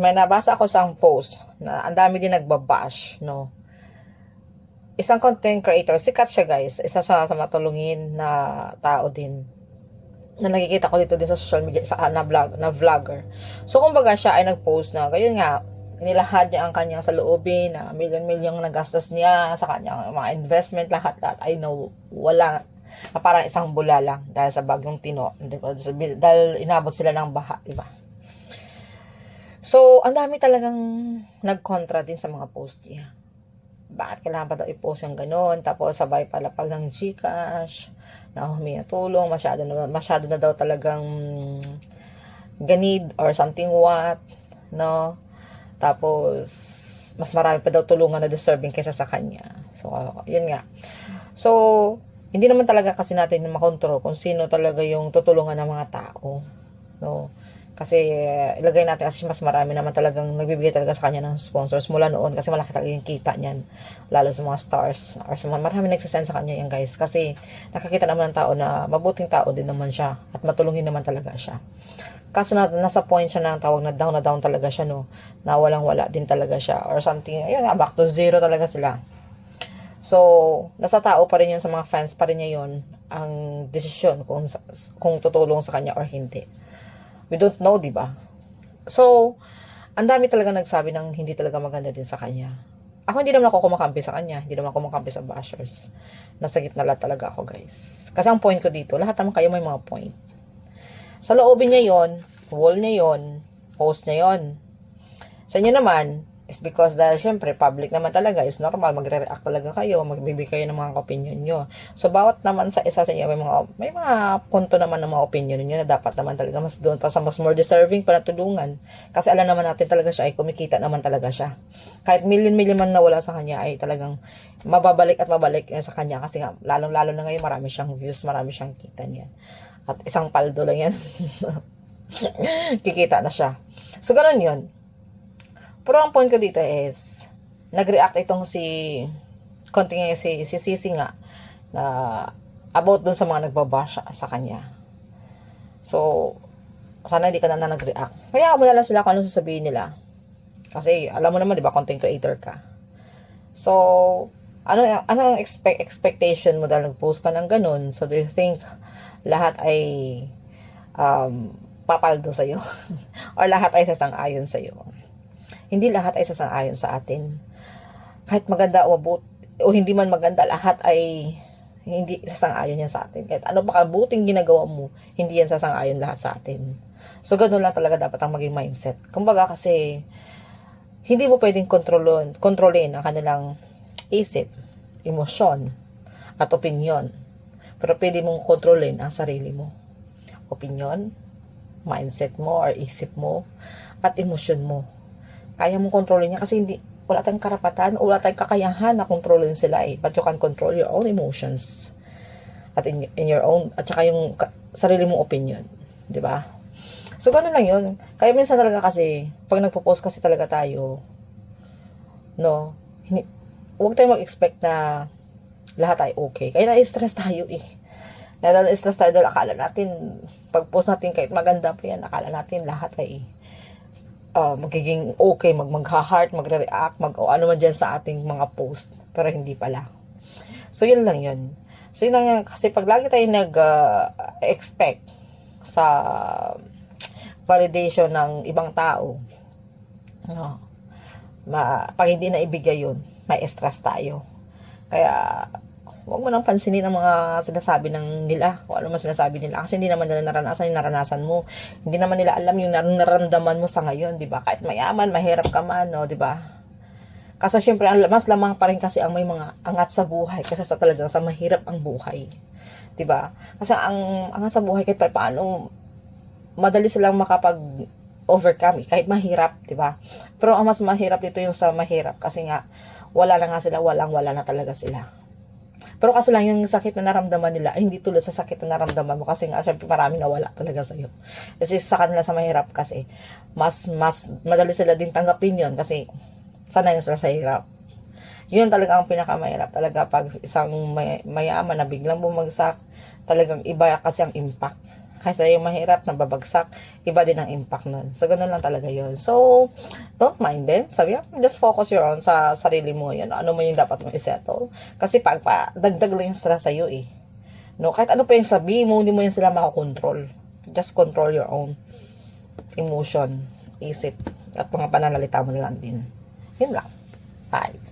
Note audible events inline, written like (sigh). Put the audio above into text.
may nabasa ako sa post na ang dami din nagbabash, no? Isang content creator, sikat siya guys, isa sa, sa matulungin na tao din na nakikita ko dito din sa social media sa na vlog na vlogger. So kumbaga siya ay nag-post na gayon nga inilahad niya ang kanyang sa loobin na milyon-milyon na gastos niya sa kanyang mga investment lahat lahat I know wala parang isang bula lang dahil sa bagyong tino dahil inabot sila ng baha di ba so ang dami talagang nagkontra din sa mga post niya bakit kailangan pa daw i-post yung ganun tapos sabay palapag ng Gcash na huminga tulong, masyado na, masyado na daw talagang ganid or something what, no? Tapos, mas marami pa daw tulungan na deserving kaysa sa kanya. So, yun nga. So, hindi naman talaga kasi natin makontrol kung sino talaga yung tutulungan ng mga tao. No? Kasi ilagay natin kasi mas marami naman talagang nagbibigay talaga sa kanya ng sponsors mula noon kasi malaki talaga yung kita niyan. Lalo sa mga stars or sa mga marami nagsasend sa kanya yan guys. Kasi nakakita naman ng tao na mabuting tao din naman siya at matulungin naman talaga siya. Kaso na, nasa point siya ng tawag na down na down talaga siya no. Na walang wala din talaga siya or something. Ayun back to zero talaga sila. So, nasa tao pa rin yun sa mga fans pa rin niya yun ang desisyon kung, kung tutulong sa kanya or hindi. We don't know, di ba? So, ang dami talaga nagsabi ng hindi talaga maganda din sa kanya. Ako hindi naman ako kumakampi sa kanya. Hindi naman ako kumakampi sa bashers. Nasa gitna lang talaga ako, guys. Kasi ang point ko dito, lahat naman kayo may mga point. Sa loobin niya yon, wall niya yon, post niya yon. Sa inyo naman, is because dahil syempre public naman talaga is normal magre-react talaga kayo magbibigay kayo ng mga opinion nyo. So bawat naman sa isa sa inyo may mga may mga punto naman ng mga opinion niyo na dapat naman talaga mas doon pa sa mas more deserving pa na tulungan. Kasi alam naman natin talaga siya ay kumikita naman talaga siya. Kahit million million man nawala sa kanya ay talagang mababalik at mabalik sa kanya. Kasi nga lalong lalo na ngayon marami siyang views marami siyang kita niya. At isang paldo lang yan. (laughs) Kikita na siya. So ganun yun pero ang point ko dito is, nag-react itong si, konting si, si Sisi nga, na about dun sa mga nagbabash sa kanya. So, sana hindi ka na, na nag-react. Kaya mo na lang sila kung ano sasabihin nila. Kasi, alam mo naman, di ba, content creator ka. So, ano, ano ang expect, expectation mo dahil nag-post ka ng ganun? So, do you think lahat ay um, papaldo sa'yo? (laughs) Or lahat ay sasang-ayon sa'yo? Hindi lahat ay sasang-ayon sa atin. Kahit maganda o mabut o hindi man maganda, lahat ay hindi sasang-ayon yan sa atin. Kahit ano pa kabuting ginagawa mo, hindi yan sasang-ayon lahat sa atin. So, ganun lang talaga dapat ang maging mindset. Kumbaga kasi, hindi mo pwedeng kontrolin, kontrolin ang kanilang isip, emosyon, at opinion. Pero pwede mong kontrolin ang sarili mo. Opinion, mindset mo, or isip mo, at emosyon mo kaya mong kontrolin niya kasi hindi wala tayong karapatan wala tayong kakayahan na kontrolin sila eh. But you can control your own emotions at in, in your own at saka yung sarili mong opinion. di ba So, ganun lang yun. Kaya minsan talaga kasi, pag nagpo-post kasi talaga tayo, no, hindi, huwag tayong mag-expect na lahat ay okay. Kaya na-stress tayo eh. Dahil na-stress tayo dahil akala natin, pag-post natin kahit maganda pa yan, akala natin lahat ay uh, magiging okay, mag magha-heart, magre-react, mag o ano man dyan sa ating mga post. Pero hindi pala. So, yun lang yun. So, yun lang yan. Kasi pag lagi tayo nag-expect uh, sa validation ng ibang tao, no, ma, pag hindi na ibigay yun, may stress tayo. Kaya, huwag mo nang pansinin ang mga sinasabi ng nila, kung ano man sinasabi nila. Kasi hindi naman nila naranasan yung naranasan mo. Hindi naman nila alam yung nararamdaman mo sa ngayon, di ba? Kahit mayaman, mahirap ka man, no, di ba? Kasi syempre, mas lamang pa rin kasi ang may mga angat sa buhay kasi sa talagang sa mahirap ang buhay. 'di ba? Kasi ang angat sa buhay kahit pa paano madali silang makapag overcome eh, kahit mahirap, 'di ba? Pero ang mas mahirap dito yung sa mahirap kasi nga wala na nga sila, walang wala na talaga sila. Pero kaso lang yung sakit na naramdaman nila ay hindi tulad sa sakit na naramdaman mo kasi nga syempre marami nawala talaga sa iyo. Kasi sa kanila sa mahirap kasi mas mas madali sila din tanggapin 'yon kasi sanay na sila sa hirap. Yun talaga ang pinakamahirap talaga pag isang may, mayaman na biglang bumagsak, talagang iba kasi ang impact Kaysa yung mahirap, nababagsak, iba din ang impact nun. So, ganun lang talaga yon So, don't mind them. Sabi mo, just focus your on sa sarili mo. Yan, ano mo yung dapat mo isettle. Kasi pag pa, dagdag lang yung stress sa'yo eh. No, kahit ano pa yung sabi mo, hindi mo yan sila makakontrol. Just control your own emotion, isip, at mga pananalita mo na lang din. Yun lang. Bye.